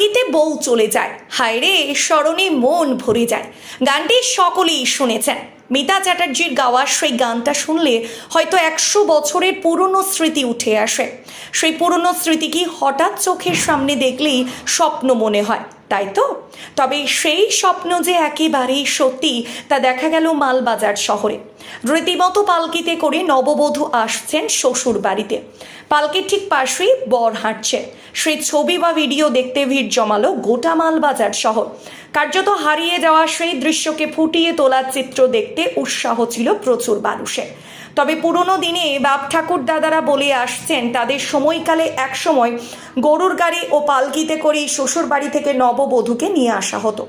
পালকিতে বউ চলে যায়। হায় রে স্মরণে মন ভরে যায়। গানটি সকলেই শুনেছেন। মিতা চ্যাটার্জির গাওয়া সেই গানটা শুনলে হয়তো একশো বছরের পুরনো স্মৃতি উঠে আসে। সেই পুরনো স্মৃতি কি হঠাৎ চোখের সামনে দেখলেই স্বপ্ন মনে হয়, তাই তো? তবে সেই স্বপ্ন যে একেবারেই সত্যি, তা দেখা গেল মালবাজার শহরে। রীতিমতো পালকিতে করে নববধূ আসছেন শ্বশুর বাড়িতে। পালকির ঠিক পাশেই বর হাঁটছে। সেই ছবি বা ভিডিও দেখতে ভিড় জমালো গোটা মালবাজার শহর। কার্যত হারিয়ে যাওয়া সেই দৃশ্যকে ফুটিয়ে তোলার চিত্র দেখতে উৎসাহ ছিল প্রচুর মানুষের। তবে পুরনো দিনে বাপ ঠাকুর দাদারা বলে আসছেন, তাদের সময়কালে একসময় গরুর গাড়ি ও পালকিতে করে শ্বশুর বাড়ি থেকে নববধূকে নিয়ে আসা হতো।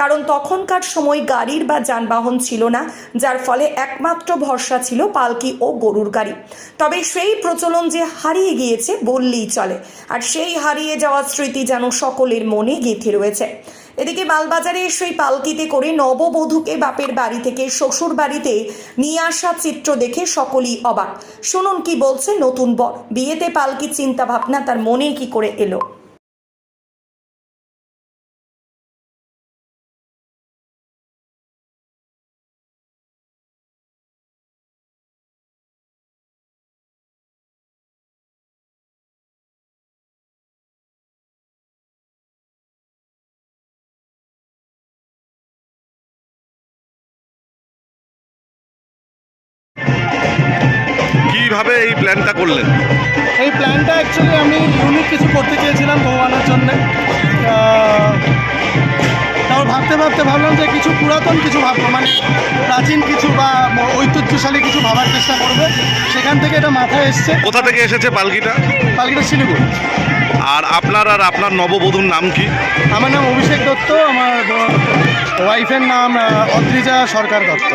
কারণ তখনকার সময় গাড়ির বা যানবাহন ছিল না, যার ফলে একমাত্র ভরসা ছিল পালকি ও গরুর গাড়ি। তবে সেই প্রচলন যে হারিয়ে গিয়েছে বললেই চলে, আর সেই হারিয়ে যাওয়া স্মৃতি যেন সকলের মনে গেঁথে রয়েছে। এদিকে মালবাজারে সেই পালকিতে করে নববধূকে বাপের বাড়ি থেকে শ্বশুর বাড়িতে নিয়ে আসা চিত্র দেখে সকলেই অবাক। শুনুন কি বলছে নতুন বর। বিয়েতে পালকি চিন্তা ভাবনা তার মনে কি করে এলো? কীভাবে এই প্ল্যানটা করলেন? এই প্ল্যানটা অ্যাকচুয়ালি আমি ইউনিক কিছু করতে চেয়েছিলাম আনার জন্যে। তারপর ভাবতে ভাবতে ভাবলাম যে কিছু পুরাতন কিছু ভাববো মানে প্রাচীন কিছু বা ঐতিহ্যশালী কিছু ভাবার চেষ্টা করবে। সেখান থেকে এটা মাথায় এসছে। কোথা থেকে এসেছে পালকিটা? পালকিটা শিলিগুড়ি। আর আপনার আর আপনার নববধূর নাম কি? আমার নাম অভিষেক দত্ত আমার ওয়াইফের নাম অদ্রিজা সরকার দত্ত।